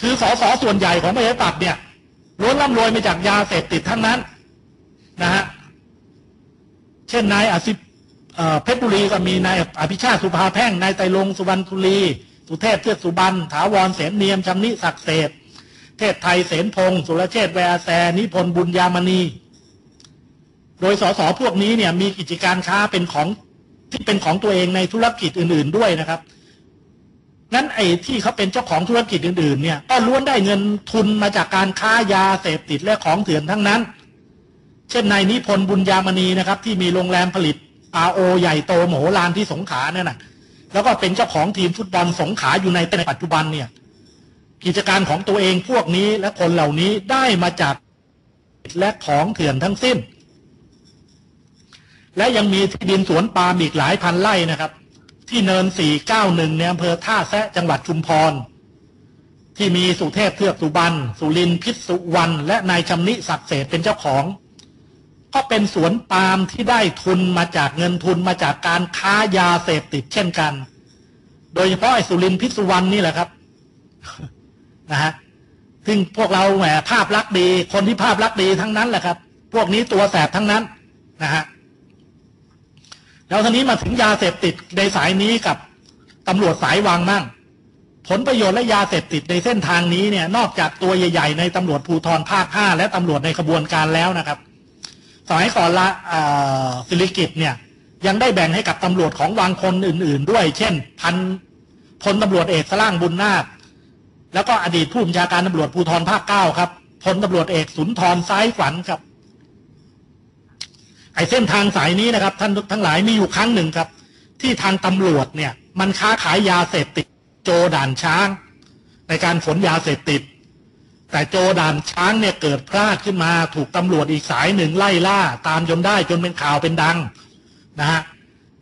คือสสส่วนใหญ่ของประชาธิปัตย์เนี่ยล้วนร่ำรวยมาจากยาเสพติดทั้งนั้นนะฮะเช่นนายอาสิเพชรบุรีก็มีนายอภิชาติสุภาแพ่งนายไตรลงสุวรรณธุลีสุเทพเทือกสุบรรณถาวรเสนเนียมชำนิศักดิ์เศษเทพไทยเสนพงศ์สุรเชษแวร์แซนิพนธ์บุญยามณี โดยสสพวกนี้เนี่ยมีกิจการค้าเป็นของที่เป็นของตัวเองในธุรกิจอื่น ๆด้วยนะครับ งั้นไอ้ที่เขาเป็นเจ้าของธุรกิจอื่นๆเนี่ยก็ล้วนได้เงินทุนมาจากการค้ายาเสพติดและของเถื่อนทั้งนั้น เช่นนายนิพนธ์บุญยามณีนะครับ ที่มีโรงแรมผลิตอาโอใหญ่โตโมโหลานที่สงขลาเนี่ยนะแล้วก็เป็นเจ้าของทีมฟุตบอลสงขลาอยู่ในในปัจจุบันเนี่ย กิจการของตัวเองพวกนี้และคนเหล่านี้ได้มาจากและของเถื่อนทั้งสิ้น และยังมีที่ดินสวนปาล์มอีกหลายพันไร่นะครับ ที่เนิน491ในอำเภอท่าแซะจังหวัดชุมพร ที่มีสุเทพเทือกสุบรรณสุรินพิษสุวรรณและนายชำนิศักดิ์เศษเป็นเจ้าของ ก็เป็นสวนปาล์มที่ได้ทุนมาจากเงินทุนมาจากการค้ายาเสพติดเช่นกัน โดยเฉพาะไอ้สุรินพิษสุวรรณนี่แหละครับนะฮะซึ่งพวกเราแหมภาพลักษณ์ดี คนที่ภาพลักษณ์ดีทั้งนั้นแหละครับ พวกนี้ตัวแสบทั้งนั้นนะฮะ แล้วทีนี้มาถึงยาเสพติดในสายนี้กับตำรวจสายวางมั่ง ผลประโยชน์และยาเสพติดในเส้นทางนี้เนี่ยนอกจากตัวใหญ่ ๆ ในตำรวจภูธรภาคห้าและตำรวจในขบวนการแล้วนะครับสมัยก่อนละสิริกิตเนี่ยยังได้แบ่งให้กับตำรวจของวางคนอื่น ๆ ด้วย เช่น พันพลตำรวจเอกสล่างบุญนาคแล้วก็อดีตผู้บัญชาการตำรวจภูธรภาคเก้าครับพลตำรวจเอกสุนทรซ้ายฝันครับ อ้เส้นทางสายนี้นะครับ ท่านทั้งหลายมีอยู่ครั้งหนึ่งครับ ที่ทางตำรวจเนี่ย มันค้าขายยาเสพติด โจด่านช้าง ในการขนยาเสพติด แต่โจด่านช้างเนี่ยเกิดพลาดขึ้นมาถูกตำรวจอีกสายหนึ่งไล่ล่า ตามจนได้จนเป็นข่าวเป็นดังนะฮะ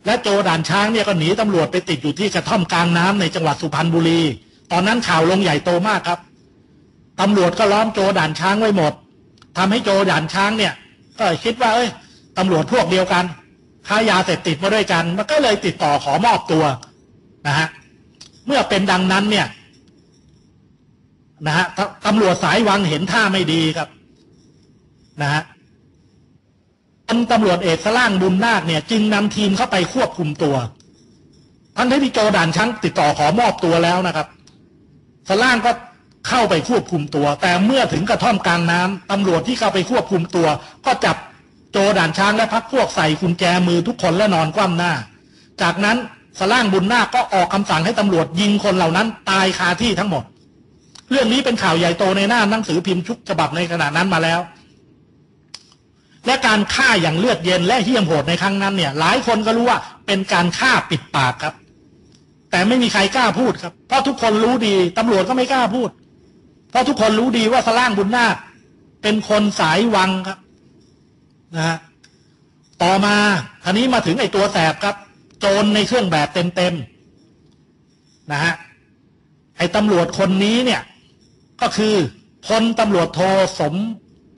และโจด่านช้างเนี่ยก็หนีตำรวจไปติดอยู่ที่กระท่อมกลางน้ำในจังหวัดสุพรรณบุรี ตอนนั้นข่าวลงใหญ่โตมากครับตำรวจก็ล้อมโจด่านช้างไว้หมดทำให้โจด่านช้างเนี่ย ก็คิดว่าเอ้ย ตำรวจพวกเดียวกันค้ายาเสพติดมาด้วยกัน มันก็เลยติดต่อขอมอบตัวนะฮะเมื่อเป็นดังนั้นเนี่ยนะฮะตำรวจสายวังเห็นท่าไม่ดีครับนะฮะตำรวจเอกสล่างบุญนาคเนี่ย จึงนำทีมเข้าไปควบคุมตัวทั้งที่โจด่านช้างติดต่อขอมอบตัวแล้วนะครับสล่างก็เข้าไปควบคุมตัว แต่เมื่อถึงกระท่อมกลางน้ำตำรวจที่เข้าไปควบคุมตัว ก็จับ โจด่านช้างและพักพวกใส่กุญแจมือทุกคนและนอนคว่ำหน้า จากนั้นสล่างบุญนาคก็ออกคำสั่งให้ตำรวจยิงคนเหล่านั้นตายคาที่ทั้งหมด เรื่องนี้เป็นข่าวใหญ่โตในหน้าหนังสือพิมพ์ชุกฉบับในขณะนั้นมาแล้ว และการฆ่าอย่างเลือดเย็นและเหี้ยมโหดในครั้งนั้นเนี่ย หลายคนก็รู้ว่าเป็นการฆ่าปิดปากครับ แต่ไม่มีใครกล้าพูดครับ เพราะทุกคนรู้ดีตำรวจก็ไม่กล้าพูด เพราะทุกคนรู้ดีว่าสล่างบุญนาคเป็นคนสายวังครับ นะฮะต่อมาทีนี้มาถึงไอ้ตัวแสบครับ โจรในเครื่องแบบเต็มๆนะฮะไอ้ตำรวจคนนี้เนี่ย ก็คือพลตำรวจโทสม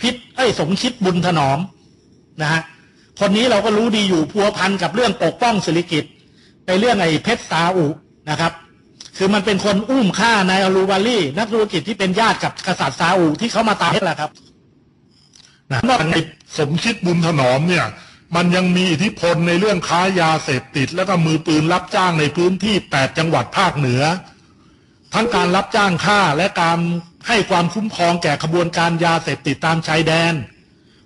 พิษไอ้สมชิดบุญถนอมนะฮะคนนี้เราก็รู้ดีอยู่พัวพันกับเรื่องปกป้องสิริกิตในเรื่องไอ้เพชรซาอุนะครับ คือมันเป็นคนอุ้มฆ่านายอลูบาลีนักธุรกิจที่เป็นญาติกับกษัตริย์ซาอุที่เขามาตายแหละครับนะนอกจาก สมคิดบุญถนอมเนี่ย มันยังมีอิทธิพลในเรื่องค้ายาเสพติด แล้วก็มือปืนรับจ้างในพื้นที่แปดจังหวัดภาคเหนือ ทั้งการรับจ้างฆ่าและการให้ความคุ้มครองแก่ขบวนการยาเสพติดตามชายแดน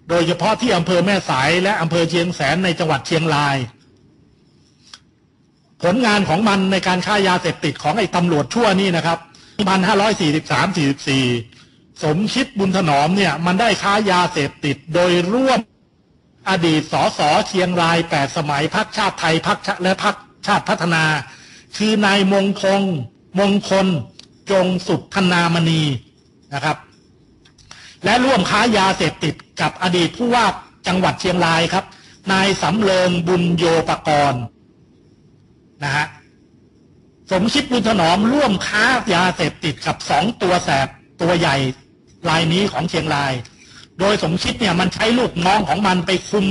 โดยเฉพาะที่อำเภอแม่สายและอำเภอเชียงแสนในจังหวัดเชียงราย ผลงานของมันในการฆ่ายาเสพติดของไอ้ตำรวจชั่วนี่นะครับพันห้าร้อย สมคิดบุญถนอมเนี่ย มันได้ค้ายาเสพติดโดยร่วมอดีตสสเชียงรายแปดสมัยพักชาติไทยพักและพักชาติพัฒนา คือนายมงคงมงคล จงสุขธนามณีนะครับ และร่วมค้ายาเสพติดกับอดีตผู้ว่าจังหวัดเชียงรายครับ นายสำเริงบุญโยปกรณ์นะฮะสมคิดบุญถนอมร่วมค้ายาเสพติดกับสองตัวแสบตัวใหญ่ รายนี้ของเชียงราย โดยสมคิดเนี่ยมันใช้ลูกน้องของมันไปคุม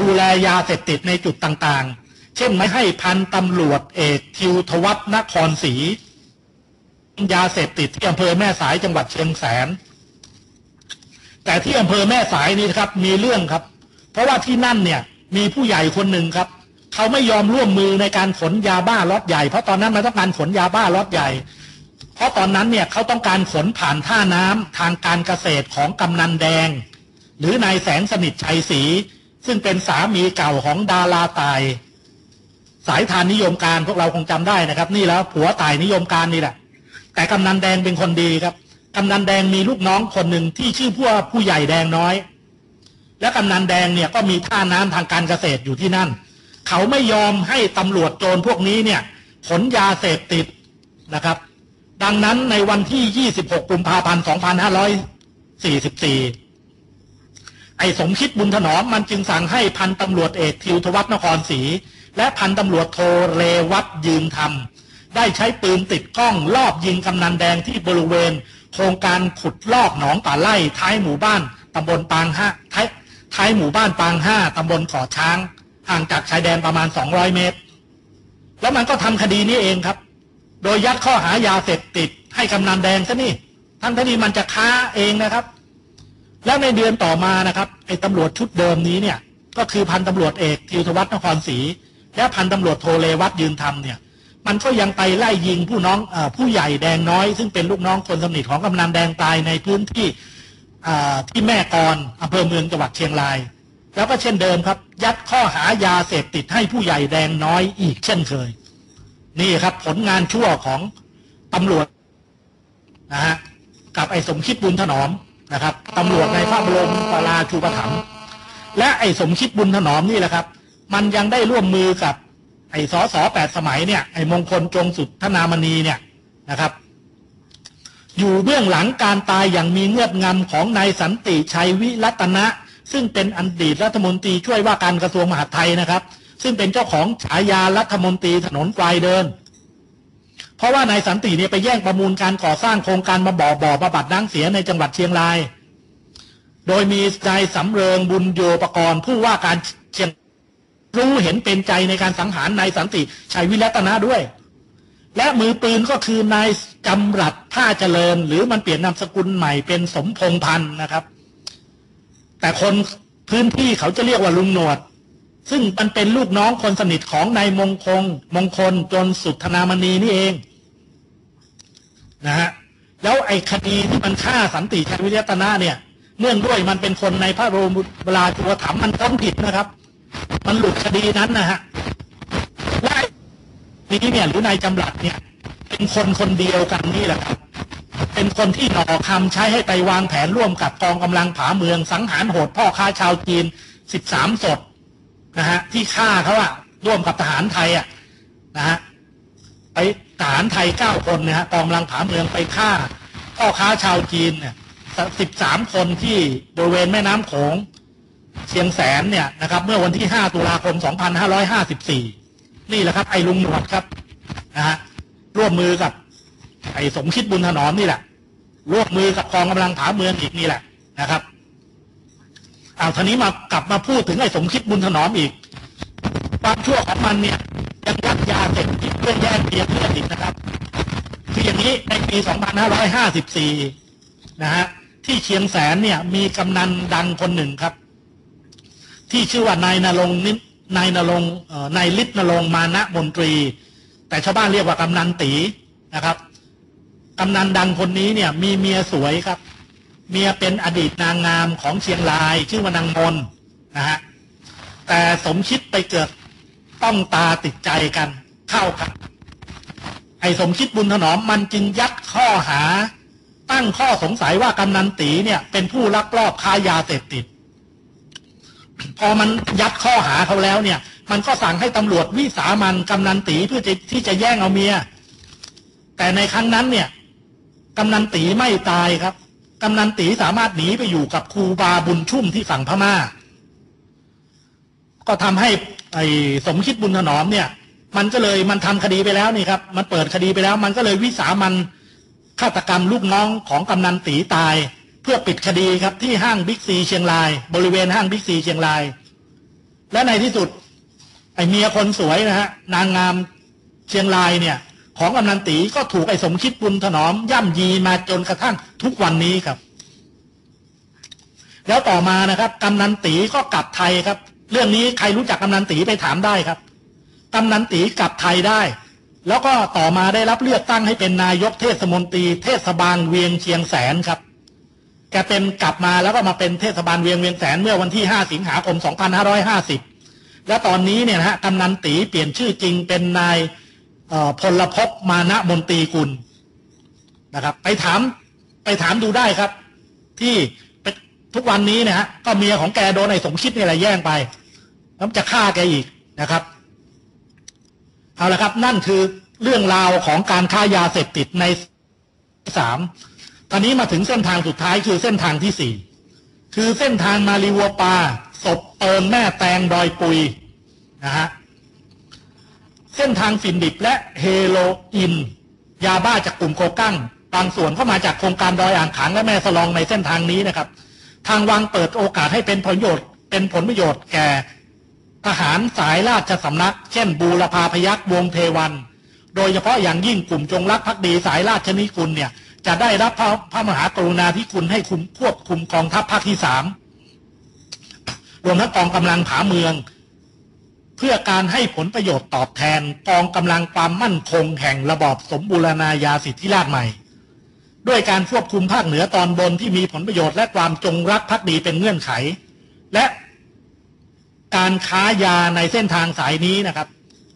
ดูแลยาเสพติดในจุดต่างๆ เช่นไม่ให้พันตำรวจเอกทิวทวัฒนครศรียาเสพติดที่อำเภอแม่สายจังหวัดเชียงแสน แต่ที่อำเภอแม่สายนี่ครับ มีเรื่องครับ เพราะว่าที่นั่นเนี่ยมีผู้ใหญ่คนหนึ่งครับเขาไม่ยอมร่วมมือในการขนยาบ้าล็อตใหญ่เพราะตอนนั้นมันต้องการขนยาบ้าล็อตใหญ่ เพราะตอนนั้นเนี่ยเขาต้องการขนผ่านท่าน้ำทางการเกษตรของกำนันแดง หรือนายแสงสนิทชัยศรีซึ่งเป็นสามีเก่าของดาราตาย สายทานนิยมการพวกเราคงจำได้นะครับ นี่แล้วผัวตายนิยมการนี่แหละ แต่กำนันแดงเป็นคนดีครับกำนันแดงมีลูกน้องคนหนึ่งที่ชื่อผู้ผู้ใหญ่แดงน้อย และกำนันแดงเนี่ยก็มีท่าน้ำทางการเกษตรอยู่ที่นั่น เขาไม่ยอมให้ตำรวจโจรพวกนี้เนี่ยขนยาเสพติดนะครับ ดังนั้นในวันที่ 26 กุมภาพันธ์ 2544 ไอ้สมคิดบุญถนอมมันจึงสั่งให้พันตำรวจเอกทิวทวัฒนครศรี และพันตำรวจโทเรวัตยืนธรรม ได้ใช้ปืนติดกล้องลอบยิงกำนันแดงที่บริเวณ โครงการขุดลอกหนองป่าไล่ท้ายหมู่บ้านตำบลปางห้าท้ายท้ายหมู่บ้านปางห้าตำบลขอช้าง ห่างจากชายแดนประมาณ 200 เมตร แล้วมันก็ทำคดีนี้เองครับ โดยยัดข้อหายาเสพติด ให้กำนันแดงซะนี่ทั้งที่มันจะค้าเองนะครับ แล้วในเดือนต่อมานะครับไอ้ตำรวจชุดเดิมนี้เนี่ย ก็คือพันตำรวจเอกทิวทวัฒนครศรีและพันตำรวจโทเลวัตยืนธรรมเนี่ย มันก็ยังไปไล่ยิงผู้น้องอผู้ใหญ่แดงน้อย ซึ่งเป็นลูกน้องคนสนิทของกำนันแดงตายในพื้นที่ที่แม่กรอำเภอเมืองจังหวัดเชียงราย แล้วก็เช่นเดิมครับ ยัดข้อหายาเสพติดให้ผู้ใหญ่แดงน้อยอีกเช่นเคย นี่ครับ ผลงานชั่วของตำรวจนะฮะกับไอ้สมคิดบุญถนอมนะครับตำรวจในพระบรมปราชูปถัมภ์และไอ้สมคิดบุญถนอมนี่แหละครับ มันยังได้ร่วมมือกับ ไอ้สอสอแปดสมัยเนี่ยไอ้มงคลจงสุดธนามณีเนี่ยนะครับ อยู่เบื้องหลังการตายอย่างมีเงื่อนงำของนายสันติชัยวิรัตนะ ซึ่งเป็นอดีตรัฐมนตรีช่วยว่าการกระทรวงมหาดไทยนะครับ ซึ่งเป็นเจ้าของฉายารัฐมนตรีถนนปลายเดิน เพราะว่านายสันติเนี่ยไปแย่งประมูลการก่อสร้างโครงการมาบ่อบ่อบำบัดน้ำเสียในจังหวัดเชียงราย โดยมีนายสำเริงบุญโยปกรณ์ผู้ว่าการเชียงรู้เห็นเป็นใจในการสังหารนายสันติชัยวิรัตนะด้วย และมือปืนก็คือนายจำรัดท่าเจริญ หรือมันเปลี่ยนนามสกุลใหม่เป็นสมพงพันธ์นะครับ แต่คนพื้นที่เขาจะเรียกว่าลุงหนวด ซึ่งมันเป็นลูกน้องคนสนิทของนายมงคลมงคลจนสุดธนามณีนี่เองนะฮะแล้วไอ้คดีที่มันฆ่าสันติชัยวิรัตนะเนี่ย เนื่องด้วยมันเป็นคนในพระโรมเวลาจุถามมันพ้นผิดนะครับ มันหลุดคดีนั้นนะฮะและนี้เนี่ยหรือนายจำหลัดเนี่ย เป็นคนคนเดียวกันนี่แหละครับเป็นคนที่หน่อคำใช้ให้ไปวางแผนร่วมกับกองกำลังผาเมืองสังหารโหดพ่อค้าชาวจีนสิบสามศพ นะฮะที่ฆ่าเขาอะร่วมกับทหารไทยอะนะฮะไปทหารไทยเก้าคนนะฮะกองกำลังผาเมืองไปฆ่าพ่อค้าชาวจีนเนี่ยสิบสามคนที่บริเวณแม่น้ำโขงเชียงแสนเนี่ยนะครับ เมื่อวันที่ 5 ตุลาคม 2554 นี่แหละครับ ไอ้ลุงหนวดครับนะฮะร่วมมือกับ ไอ้สมคิดบุญถนอมนี่แหละร่วมมือกับกองกำลังผาเมืองอีกนี่แหละนะครับ เอาทีนี้มากลับมาพูดถึงไอ้สมคิดบุญถนอมอีก ความชั่วของมันเนี่ยยังยัดยาเสพติดเพื่อแย่งเพียงเพื่อนอีกนะครับ คืออย่างนี้ในปี 2554 นะฮะที่เชียงแสนเนี่ยมีกำนันดังคนหนึ่งครับ ที่ชื่อว่านายนรงนินายนรงนายฤทธิ์นรงมานะมนตรี แต่ชาวบ้านเรียกว่ากำนันตีนะครับกำนันดังคนนี้เนี่ย มีเมียสวยครับ เมียเป็นอดีตนางงามของเชียงราย ชื่อว่านางมนนะฮะแต่สมคิดไปเกิดต้องตาติดใจกันเข้ากันไอ้สมคิดบุญถนอมมันจึงยัดข้อหา ตั้งข้อสงสัยว่ากำนันตีเนี่ย เป็นผู้ลักลอบค้ายาเสพติด พอมันยัดข้อหาเขาแล้วเนี่ย มันก็สั่งให้ตำรวจวิสามันกำนันตีเพื่อที่จะแย่งเอาเมีย แต่ในครั้งนั้นเนี่ยกำนันตีไม่ตายครับ กำนันตีสามารถหนีไปอยู่กับครูบาบุญชุ่มที่ฝั่งพม่า ก็ทำให้ไอ้สมคิดบุญถนอมเนี่ย มันก็เลยมันทำคดีไปแล้วนี่ครับ มันเปิดคดีไปแล้ว มันก็เลยวิสามันฆาตกรรมลูกน้องของกำนันตีตาย เพื่อปิดคดีครับที่ห้างบิ๊กซีเชียงราย บริเวณห้างบิ๊กซีเชียงราย และในที่สุด ไอ้เมียคนสวยนะฮะนางงามเชียงรายเนี่ย ของกำนันตีก็ถูกไอ้สมคิดบุญถนอม ย่ำยีมาจนกระทั่งทุกวันนี้ครับ แล้วต่อมานะครับกำนันตีก็กลับไทยครับ เรื่องนี้ใครรู้จักกำนันตีไปถามได้ครับกำนันตีกลับไทยได้ แล้วก็ต่อมาได้รับเลือกตั้งให้เป็นนายกเทศมนตรี เทศบาลเวียงเชียงแสนครับแกเป็นกลับมาแล้วก็มาเป็นเทศบาลเวียงเวียงแสนเมื่อวันที่ 5 สิงหาคม 2550 และตอนนี้เนี่ยนะฮะกำนันตีเปลี่ยนชื่อจริงเป็นนาย พลภพมานะมนตรีกุลนะครับ ไปถามไปถามดูได้ครับ ที่ทุกวันนี้นะฮะก็เมียของแกโดนไอ้สมคิดนี่แหละแย่งไปแล้วจะฆ่าแกอีกนะครับเอาละครับ นั่นคือเรื่องราวของการค้ายาเสพติดในสามตอนนี้มาถึงเส้นทางสุดท้ายคือเส้นทางที่สี่คือเส้นทางมาริวัวปาศพเติมแม่แตงดอยปุยนะฮะ เส้นทางสินดิบและเฮโรอีนยาบ้าจากกลุ่มโคกั้งบางส่วนเข้ามาจากโครงการดอยอ่างขางและแม่สลองในเส้นทางนี้นะครับ ทางวังเปิดโอกาสให้เป็นผลประโยชน์ เป็นผลประโยชน์แก่ ทหารสายราชสำนัก เช่น บูรพาพยักวงเทวัน โดยเฉพาะอย่างยิ่งกลุ่มจงรักภักดีสายราชนิกุลเนี่ยจะได้รับพระพระมหากรุณาธิคุณให้คุมควบคุมกองทัพภาคที่สามรวมทั้งกองกำลังผาเมือง เพื่อการให้ผลประโยชน์ตอบแทนกองกำลังความมั่นคงแห่งระบอบสมบูรณาญาสิทธิราชใหม่ ด้วยการควบคุมภาคเหนือตอนบนที่มีผลประโยชน์และความจงรักภักดีเป็นเงื่อนไข และการค้ายาในเส้นทางสายนี้นะครับ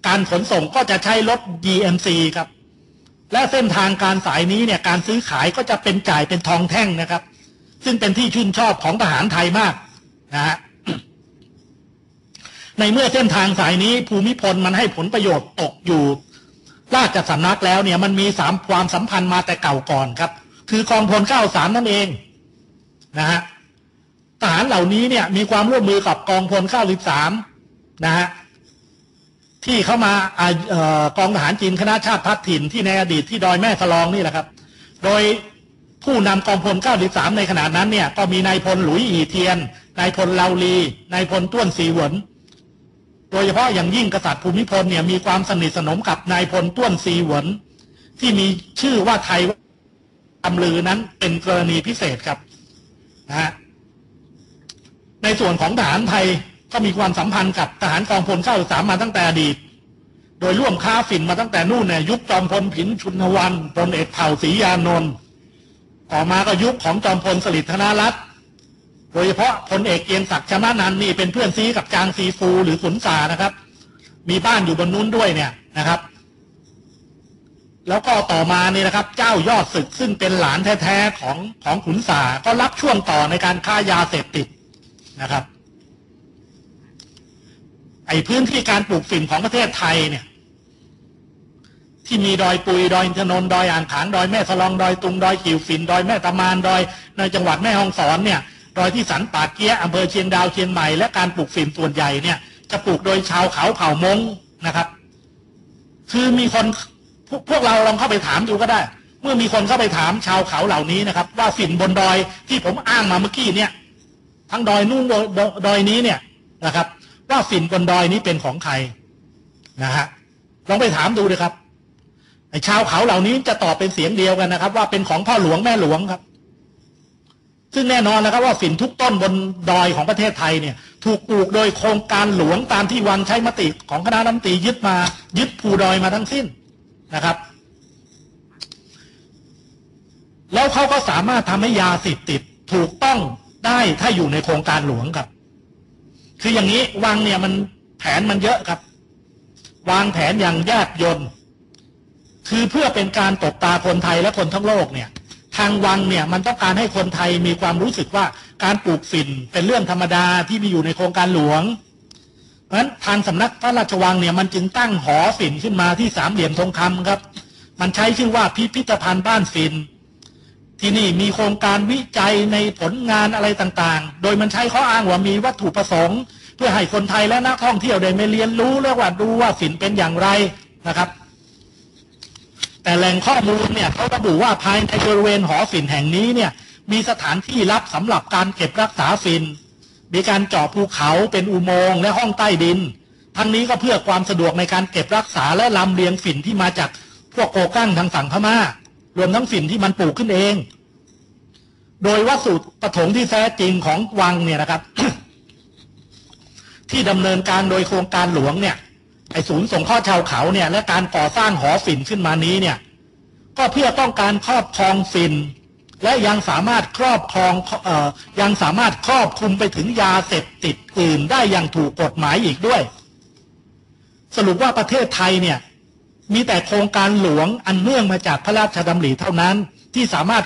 การขนส่งก็จะใช้รถ GMC ครับ และเส้นทางการสายนี้เนี่ยการซื้อขายก็จะเป็นจ่ายเป็นทองแท่งนะครับ ซึ่งเป็นที่ชื่นชอบของทหารไทยมากนะฮะ ในเมื่อเส้นทางสายนี้ภูมิพลมันให้ผลประโยชน์ตกอยู่ ราชสำนักแล้วเนี่ยมันมีสามความสัมพันธ์มาแต่เก่าก่อนครับ คือกองพลเก้าสามนั่นเองนะฮะทหารเหล่านี้เนี่ยมีความร่วมมือกับกองพลข้าลิบสามนะฮะที่เข้ามากองทหารจีนคณะชาติพัฒถิ่นที่ในอดีตที่ดอยแม่สลองนี่แหละครับ โดยผู้นำกองพลเก้าสิบสามในขณะนั้นเนี่ยก็มีนายพลหลุยอีเทียน นายพลเลาลี นายพลต้วนสีหวน โดยเฉพาะอย่างยิ่งกษัตริย์ภูมิพลเนี่ยมีความสนิทสนมกับนายพลต้วนสีหวน ที่มีชื่อว่าไทยตำลือนั้นเป็นกรณีพิเศษครับนะฮะในส่วนของทหารไทยก็มีความสัมพันธ์กับทหารกองพลเข้าสามมาตั้งแต่อดีต โดยร่วมค้าฝิ่นมาตั้งแต่นู่นเนี่ยยุคจอมพลผินชุนวันพลเอกเผ่าศรียานนท์ต่อมาก็ยุคของจอมพลสฤษดิ์ธนรัตน์ โดยเฉพาะพลเอกเกียงศักดิ์ชมานันนี่เป็นเพื่อนซีกับจางซีฟูหรือขุนสานะครับ มีบ้านอยู่บนนู้นด้วยเนี่ยนะครับ แล้วก็ต่อมานี่นะครับ เจ้ายอดศึกซึ่งเป็นหลานแท้ๆของของขุนสาก็รับช่วงต่อในการค้ายาเสพติดนะครับ ไอ้พื้นที่การปลูกฝิ่นของประเทศไทยเนี่ย ที่มีดอยปุยดอยอินทนนท์ดอยอ่างขางดอยแม่สลองดอยตุงดอยกิวฝิ่นดอยแม่ตะมานดอยในจังหวัดแม่ฮ่องสอนเนี่ย ดอยที่สันป่าเกี้ยอำเภอเชียงดาวเชียงใหม่และการปลูกฝิ่นส่วนใหญ่เนี่ยจะปลูกโดยชาวเขาเผ่ามงนะครับ คือมีคนพวกพวกเราลองเข้าไปถามดูก็ได้ เมื่อมีคนเข้าไปถามชาวเขาเหล่านี้นะครับ ว่าฝิ่นบนดอยที่ผมอ้างมาเมื่อกี้เนี่ย ทั้งดอยนู่นดอยนี้เนี่ยนะครับ ว่าฝิ่นบนดอยนี้เป็นของใครนะฮะลองไปถามดูเลยครับไอ้ชาวเขาเหล่านี้จะตอบเป็นเสียงเดียวกันนะครับ ว่าเป็นของพ่อหลวงแม่หลวงครับ ซึ่งแน่นอนนะครับว่าฝิ่นทุกต้นบนดอยของประเทศไทยเนี่ย ถูกปลูกโดยโครงการหลวงตามที่วังใช้มติของคณะรัฐมนตรียึดมายึดภูดอยมาทั้งสิ้นนะครับ แล้วเขาก็สามารถทำให้ยาสิบติดถูกต้องได้ถ้าอยู่ในโครงการหลวงครับ คืออย่างนี้วางเนี่ยมันแผนมันเยอะครับ วางแผนอย่างแยบยนคือเพื่อเป็นการตบตาคนไทยและคนทั้งโลกเนี่ยางวังเนี่ยมันต้องการให้คนไทยมีความรู้สึกว่าการปลูกฝิ่นเป็นเรื่องธรรมดาที่มีอยู่ในโครงการหลวง เพราะฉะนั้นทางสำนักพระราชวังเนี่ยมันจึงตั้งหอฝิ่นขึ้นมาที่สามเหลี่ยมทองคำครับ มันใช้ชื่อว่าพิพิธภัณฑ์บ้านฝิ่นที่นี่มีโครงการวิจัยในผลงานอะไรต่างๆ โดยมันใช้ข้ออ้างว่ามีวัตถุประสงค์ เพื่อให้คนไทยและนักท่องเที่ยวได้มาเรียนรู้และว่าดูว่าฝิ่นเป็นอย่างไรนะครับ แต่แหล่งข้อมูลเนี่ยเขาระบุว่าภายในบริเวณหอฝิ่นแห่งนี้เนี่ยมีสถานที่รับสำหรับการเก็บรักษาฝิ่นมีการเจาะภูเขาเป็นอุโมงค์และห้องใต้ดิน ทั้งนี้ก็เพื่อความสะดวกในการเก็บรักษาและลำเลียงฝิ่นที่มาจากพวกโกกั้งทางฝั่งพม่า รวมทั้งฝิ่นที่มันปลูกขึ้นเอง โดยวัสดุประถงที่แท้จริงของวังเนี่ยนะครับ ที่ดำเนินการโดยโครงการหลวงเนี่ย ไอศูนย์ส่งข้อชาวเขาเนี่ย และการก่อสร้างหอฝิ่นขึ้นมานี้เนี่ย ก็เพื่อต้องการครอบครองฝิ่นและยังสามารถครอบครองเอ่อยังสามารถครอบคลุมไปถึงยาเสพติดอื่นได้อย่างถูกกฎหมายอีกด้วย สรุปว่าประเทศไทยเนี่ย มีแต่โครงการหลวงอันเนื่องมาจากพระราชดำริเท่านั้นที่สามารถ